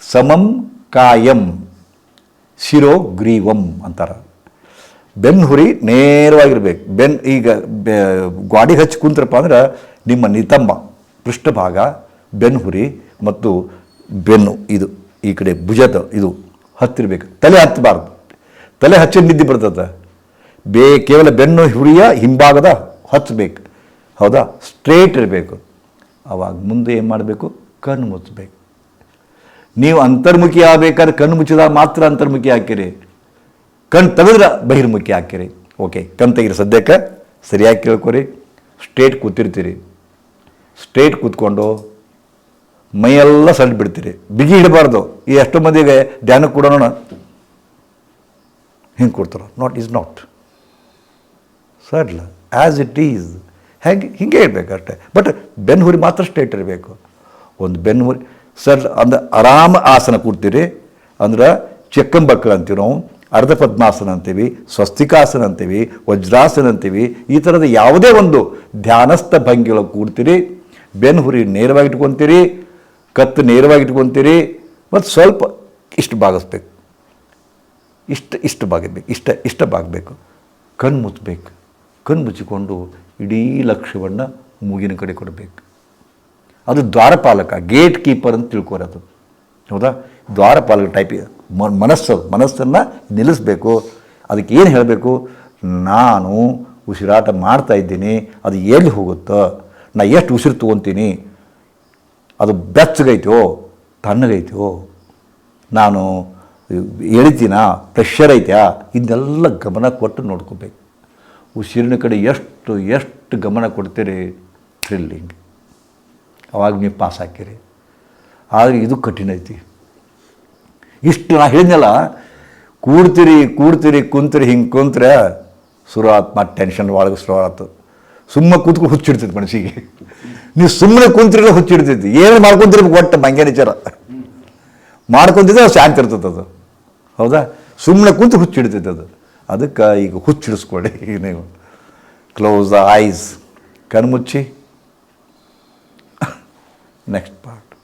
ಸಮಂ ಕಾಯಂ ಶಿರೋ ಗ್ರೀವಂ ಅಂತಾರೆ. ಬೆನ್ನು ಹುರಿ ನೇರವಾಗಿರ್ಬೇಕು. ಬೆನ್ ಈಗ ಗಾಡಿ ಹಚ್ಚಿ ಕುಂತ್ರಪ್ಪ ಅಂದ್ರೆ ನಿಮ್ಮ ನಿತಂಬ, ಪೃಷ್ಠಭಾಗ ಬೆನ್ನು ಹುರಿ ಮತ್ತು ಬೆನ್ನು ಇದು. ಈ ಕಡೆ ಭುಜದ ಇದು ಹತ್ತಿರ್ಬೇಕು. ತಲೆ ಹತ್ತಬಾರ್ದು. ತಲೆ ಹಚ್ಚಿ ನಿದ್ದೆ ಬರ್ತದೆ. ಬೇ ಕೇವಲ ಬೆನ್ನು ಹುರಿಯ ಹಿಂಭಾಗದ ಹಚ್ಚಬೇಕು. ಹೌದಾ? ಸ್ಟ್ರೇಟ್ ಇರಬೇಕು. ಅವಾಗ ಮುಂದೆ ಏನು ಮಾಡಬೇಕು? ಕಣ್ಣು ಮುಚ್ಚಬೇಕು ನೀವು ಅಂತರ್ಮುಖಿ ಆಗಬೇಕಾದ್ರೆ ಕಣ್ಣು ಮುಚ್ಚಿದಾಗ ಮಾತ್ರ ಅಂತರ್ಮುಖಿ ಹಾಕಿರಿ. ಕಣ್ಣು ತೆಗೆದ್ರೆ ಬಹಿರ್ಮುಖಿ ಹಾಕಿರಿ. ಓಕೆ ಕಣ್ ತೆಗಿರಿ ಸದ್ಯಕ್ಕೆ ಸರಿಯಾಗಿ ಕೇಳ್ಕೊರಿ. ಸ್ಟ್ರೇಟ್ ಕೂತಿರ್ತೀರಿ. ಸ್ಟ್ರೇಟ್ ಕೂತ್ಕೊಂಡು ಮೈಯೆಲ್ಲ ಸಣ್ಣ ಬಿಡ್ತೀರಿ ಬಿಗಿ ಇಡಬಾರ್ದು. ಈ ಎಷ್ಟೋ ಮಂದಿಗೆ ಧ್ಯಾನಕ್ಕೆ ಕೂಡ ಹಿಂಗೆ ಕೊಡ್ತಾರೆ? ನಾಟ್ ಈಸ್ ನಾಟ್ ಸಡ್ಲ ಆ್ಯಸ್ ಇಟ್ ಈಸ್ ಹೇಗೆ ಹಿಂಗೆ ಇರಬೇಕು ಅಷ್ಟೇ. ಬಟ್ ಬೆನ್ನು ಹುರಿ ಮಾತ್ರ ಸ್ಟ್ರೇಟ್ ಇರಬೇಕು. ಒಂದು ಬೆನ್ನು ಹುರಿ ಸರ್, ಅಂದ್ರೆ ಆರಾಮ ಆಸನ ಕೂಡ್ತೀರಿ, ಅಂದ್ರೆ ಚೆಕ್ಕಂಬಕ್ಕಳ ಅಂತೀವಿ ನಾವು, ಅರ್ಧ ಪದ್ಮಾಸನ ಅಂತೀವಿ, ಸ್ವಸ್ತಿಕಾಸನ ಅಂತೀವಿ, ವಜ್ರಾಸನ ಅಂತೀವಿ, ಈ ಥರದ ಯಾವುದೇ ಒಂದು ಧ್ಯಾನಸ್ಥ ಭಂಗಿಗಳು ಕೂಡ್ತೀರಿ, ಬೆನ್ನು ಹುರಿ ನೇರವಾಗಿ ಇಟ್ಕೊತೀರಿ, ಕತ್ತು ನೇರವಾಗಿ ಇಟ್ಕೊತೀರಿ, ಮತ್ತು ಸ್ವಲ್ಪ ಇಷ್ಟು ಭಾಗಿಸ್ಬೇಕು. ಇಷ್ಟು ಇಷ್ಟು ಬಾಗಿಸ್ಬೇಕು ಇಷ್ಟ ಇಷ್ಟ ಬಾಗಬೇಕು ಕಣ್ಣು ಮುಚ್ಚಬೇಕು ಕಣ್ಣು ಮುಚ್ಚಿಕೊಂಡು ಇಡೀ ಲಕ್ಷ್ಯವನ್ನು ಮೂಗಿನ ಕಡೆ ಕೊಡಬೇಕು. ಅದು ದ್ವಾರಪಾಲಕ ಗೇಟ್ ಕೀಪರ್ ಅಂತ ತಿಳ್ಕೊರೋದು ಹೌದಾ? ದ್ವಾರಪಾಲಕ ಟೈಪ್ ಮನಸ್ಸು, ಮನಸ್ಸನ್ನು ನಿಲ್ಲಿಸ್ಬೇಕು. ಅದಕ್ಕೆ ಏನು ಹೇಳಬೇಕು? ನಾನು ಉಸಿರಾಟ ಮಾಡ್ತಾ ಇದ್ದೀನಿ, ಅದು ಎಲ್ಲಿ ಹೋಗುತ್ತೋ, ನಾ ಎಷ್ಟು ಉಸಿರು ತೊಗೊತೀನಿ, ಅದು ಬೆಚ್ಚಗೈತೋ, ತಣ್ಣಗೈತೋ, ನಾನು ಎಳಿತೀನ ಪ್ರೆಷರ್ ಐತ್ಯಾ, ಇದನ್ನೆಲ್ಲ ಗಮನ ಕೊಟ್ಟು ನೋಡ್ಕೋಬೇಕು. ಉಸಿರಿನ ಕಡೆ ಎಷ್ಟು ಎಷ್ಟು ಗಮನ ಕೊಡ್ತೀರಿ? ಥ್ರಿಲ್ಲಿಂಗ್ ಅವಾಗ ನೀವು ಪಾಸ್ ಹಾಕಿರಿ. ಆದರೆ ಇದು ಕಠಿಣ ಐತಿ. ಇಷ್ಟು ನಾ ಹೇಳಿದ್ನಲ್ಲ, ಕೂಡ್ತೀರಿ ಕೂಡ್ತೀರಿ, ಕುಂತ್ರಿ, ಹಿಂಗೆ ಕುಂತ್ರೆ ಶುರು ಆತ್ ಮತ್ತು ಟೆನ್ಷನ್ ಒಳಗೆ ಶುರು ಆತು. ಸುಮ್ಮನೆ ಕೂತ್ಕೊಂಡು ಹುಚ್ಚಿಡ್ತೈತಿ ಮನಸ್ಸಿಗೆ ನೀವು ಸುಮ್ಮನೆ ಕುಂತಿರಲ್ಲ ಹುಚ್ಚಿಡ್ತೈತಿ ಏನು ಮಾಡ್ಕೊಂತಿರ್ಬೇಕು ಒಟ್ಟು ಮಂಗೆ ನಿಚಾರ ಮಾಡ್ಕೊಂತಿದ್ರೆ ಶಾಂತಿ ಇರ್ತದೆ ಅದು. ಹೌದಾ? ಸುಮ್ಮನೆ ಕುಂತು ಹುಚ್ಚಿಡ್ತೈತೆ ಅದು. ಅದಕ್ಕೆ ಈಗ ಹುಚ್ಚಿಡಿಸ್ಕೊಳ್ಳಿ ನೀವು. ಕ್ಲೋಸ್ ದ ಐಸ್ ಕಣ್ಮುಚ್ಚಿ. next part.